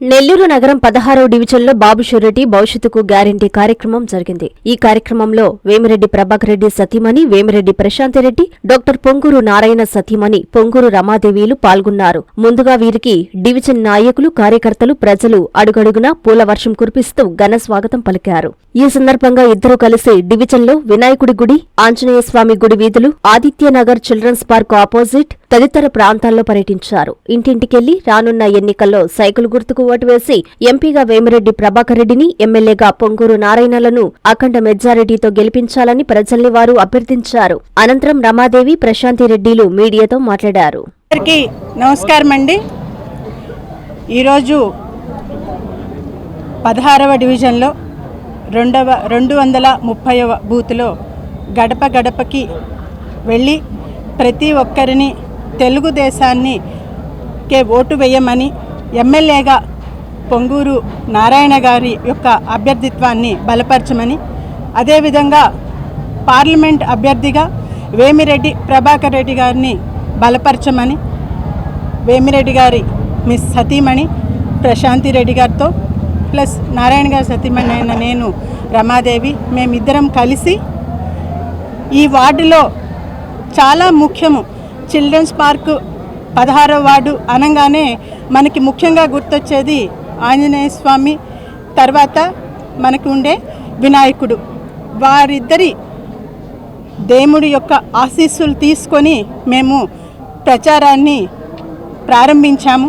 నెల్లూరు నగరం పదహారవ డివిజన్లో బాబు షూరిటీ భవిష్యత్తుకు గ్యారంటీ కార్యక్రమం జరిగింది. ఈ కార్యక్రమంలో వేమిరెడ్డి ప్రభాకర్ రెడ్డి సతీమణి వేమిరెడ్డి ప్రశాంతిరెడ్డి డాక్టర్ పొంగూరు నారాయణ సతీమణి పొంగూరు రమాదేవీలు పాల్గొన్నారు. ముందుగా వీరికి డివిజన్ నాయకులు కార్యకర్తలు ప్రజలు అడుగడుగునా పూల వర్షం కురిపిస్తూ ఘన స్వాగతం పలికారు. ఈ సందర్భంగా ఇద్దరూ కలిసి డివిజన్లో వినాయకుడి గుడి ఆంజనేయ స్వామి గుడి వీధులు ఆదిత్యనగర్ చిల్డ్రన్స్ పార్క్ ఆపోజిట్ తదితర ప్రాంతాల్లో పర్యటించారు. ఇంటింటికెళ్ళి రానున్న ఎన్నికల్లో సైకిల్ గుర్తుకు ఓటు వేసి ఎంపీగా వేమిరెడ్డి ప్రభాకర్ రెడ్డిని ఎమ్మెల్యేగా పొంగూరు నారాయణలను అఖండ మెజారిటీతో గెలిపించాలని ప్రజల్ని వారు అభ్యర్థించారు. అనంతరం రమాదేవి ప్రశాంతి రెడ్డిలు మీడియాతో మాట్లాడారు. నమస్కారం అండి. ఈరోజు పదహారవ డివిజన్లో రెండవ రెండు వందల ముప్పైవ బూత్లో గడప గడపకి వెళ్ళి ప్రతి ఒక్కరిని తెలుగుదేశాన్ని కే ఓటు వేయమని ఎమ్మెల్యేగా పొంగూరు నారాయణ గారి యొక్క అభ్యర్థిత్వాన్ని బలపరచమని అదేవిధంగా పార్లమెంట్ అభ్యర్థిగా వేమిరెడ్డి ప్రభాకర్ రెడ్డి గారిని బలపరచమని వేమిరెడ్డి గారి మిస్ సతీమణి ప్రశాంతి రెడ్డి గారితో ప్లస్ నారాయణ గారి సతీమణి అయిన నేను రమాదేవి మేమిద్దరం కలిసి ఈ వార్డులో చాలా ముఖ్యము చిల్డ్రన్స్ పార్క్ పదహారో వార్డు అనగానే మనకి ముఖ్యంగా గుర్తొచ్చేది ఆంజనేయ స్వామి తర్వాత మనకు ఉండే వినాయకుడు. వారిద్దరి దేవుడి యొక్క ఆశీస్సులు తీసుకొని మేము ప్రచారాన్ని ప్రారంభించాము.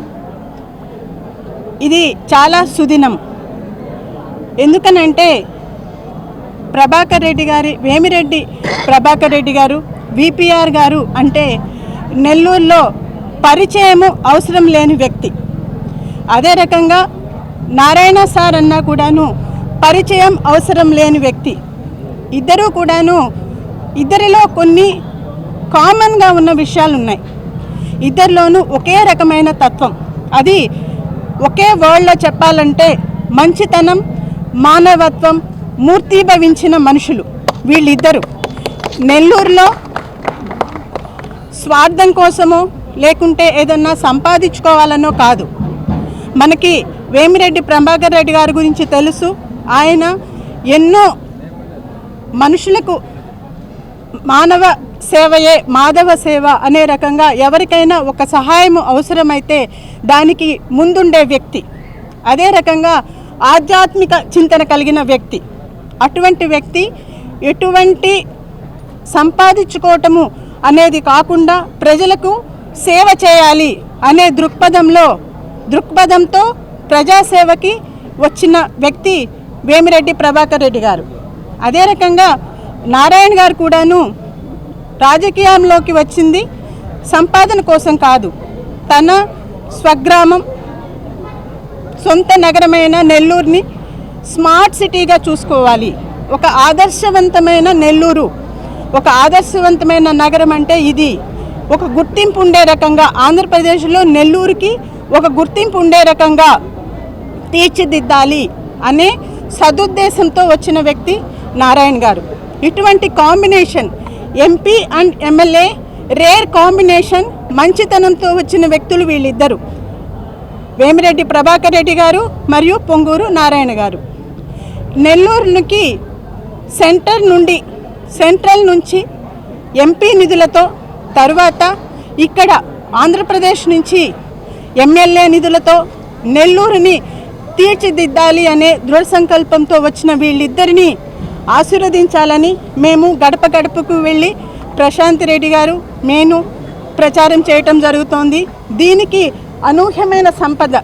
ఇది చాలా సుదినం. ఎందుకనంటే ప్రభాకర్ రెడ్డి గారి వేమిరెడ్డి ప్రభాకర్ రెడ్డి గారు విపిఆర్ గారు అంటే నెల్లూరులో పరిచయము అవసరం లేని వ్యక్తి. అదే రకంగా నారాయణ సార్ అన్నా కూడాను పరిచయం అవసరం లేని వ్యక్తి. ఇద్దరూ కూడాను ఇద్దరిలో కొన్ని కామన్గా ఉన్న విషయాలు ఉన్నాయి ఇద్దరిలోనూ ఒకే రకమైన తత్వం. అది ఒకే వరల్డ్లో చెప్పాలంటే మంచితనం మానవత్వం మూర్తీభవించిన మనుషులు వీళ్ళిద్దరూ. నెల్లూరులో స్వార్థం కోసమో లేకుంటే ఏదన్నా సంపాదించుకోవాలనో కాదు. మనకి వేమిరెడ్డి ప్రభాకర్ రెడ్డి గారి గురించి తెలుసు. ఆయన ఎన్నో మనుషులకు మానవ సేవయే మాధవ సేవ అనే రకంగా ఎవరికైనా ఒక సహాయం అవసరమైతే దానికి ముందుండే వ్యక్తి. అదే రకంగా ఆధ్యాత్మిక చింతన కలిగిన వ్యక్తి. అటువంటి వ్యక్తి ఎటువంటి సంపాదించుకోవటము అనేది కాకుండా ప్రజలకు సేవ చేయాలి అనే దృక్పథంలో దృక్పథంతో ప్రజాసేవకి వచ్చిన వ్యక్తి వేమిరెడ్డి ప్రభాకర్ రెడ్డి గారు. అదే రకంగా నారాయణ గారు కూడాను రాజకీయంలోకి వచ్చింది సంపాదన కోసం కాదు. తన స్వగ్రామం సొంత నగరమైన నెల్లూరుని స్మార్ట్ సిటీగా చూసుకోవాలి. ఒక ఆదర్శవంతమైన నెల్లూరు ఒక ఆదర్శవంతమైన నగరం అంటే ఇది. ఒక గుర్తింపు ఉండే రకంగా ఆంధ్రప్రదేశ్లో నెల్లూరుకి ఒక గుర్తింపు ఉండే రకంగా తీర్చిదిద్దాలి అనే సదుద్దేశంతో వచ్చిన వ్యక్తి నారాయణ గారు. ఇటువంటి combination MP and MLA rare combination మంచితనంతో వచ్చిన వ్యక్తులు వీళ్ళిద్దరు. వేమిరెడ్డి ప్రభాకర్ రెడ్డి గారు మరియు పొంగూరు నారాయణ గారు. నెల్లూరుకి సెంటర్ నుండి సెంట్రల్ నుంచి ఎంపీ నిధులతో తరువాత ఇక్కడ ఆంధ్రప్రదేశ్ నుంచి ఎమ్మెల్యే నిధులతో నెల్లూరుని తీర్చిదిద్దాలి అనే దృఢ సంకల్పంతో వచ్చిన వీళ్ళిద్దరిని ఆశీర్వదించాలని మేము గడప గడపకు వెళ్ళి ప్రశాంత్ రెడ్డి గారు నేను ప్రచారం చేయటం జరుగుతోంది. దీనికి అనూహ్యమైన సంపద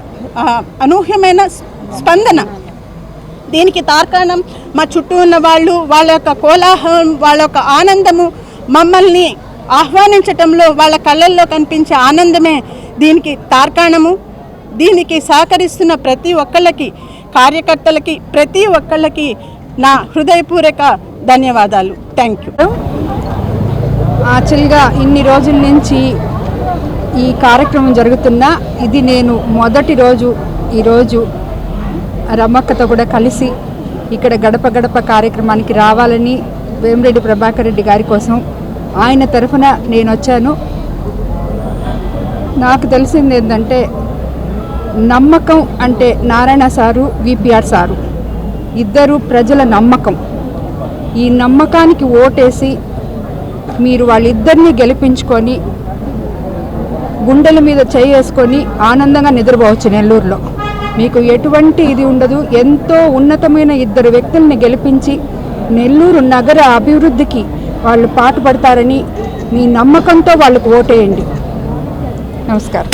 అనూహ్యమైన స్పందన దీనికి తార్కాణం మా చుట్టూ ఉన్న వాళ్ళు వాళ్ళ యొక్క కోలాహలం వాళ్ళ యొక్క ఆనందము మమ్మల్ని ఆహ్వానించటంలో వాళ్ళ కళ్ళల్లో కనిపించే ఆనందమే దీనికి తార్కాణము. దీనికి సహకరిస్తున్న ప్రతి ఒక్కళ్ళకి కార్యకర్తలకి ప్రతి ఒక్కళ్ళకి నా హృదయపూర్వక ధన్యవాదాలు. థ్యాంక్ యూ యాక్చువల్గా ఇన్ని రోజుల నుంచి ఈ కార్యక్రమం జరుగుతున్నా ఇది నేను మొదటి రోజు ఈరోజు రమ్మక్కతో కూడా కలిసి ఇక్కడ గడప గడప కార్యక్రమానికి రావాలని వేమిరెడ్డి ప్రభాకర్ రెడ్డి గారి కోసం ఆయన తరఫున నేను వచ్చాను. నాకు తెలిసింది ఏంటంటే నమ్మకం అంటే నారాయణ సారు విపిఆర్ సారు. ఇద్దరు ప్రజల నమ్మకం. ఈ నమ్మకానికి ఓటేసి మీరు వాళ్ళిద్దరిని గెలిపించుకొని గుండెల మీద చేసుకొని ఆనందంగా నిద్రపోవచ్చు నెల్లూరులో. మీకు ఎటువంటి ఇది ఉండదు. ఎంతో ఉన్నతమైన ఇద్దరు వ్యక్తుల్ని గెలిపించి నెల్లూరు నగర అభివృద్ధికి వాళ్ళు పాటుపడతారని మీ నమ్మకంతో వాళ్ళకు ఓటేయండి. నమస్కారం.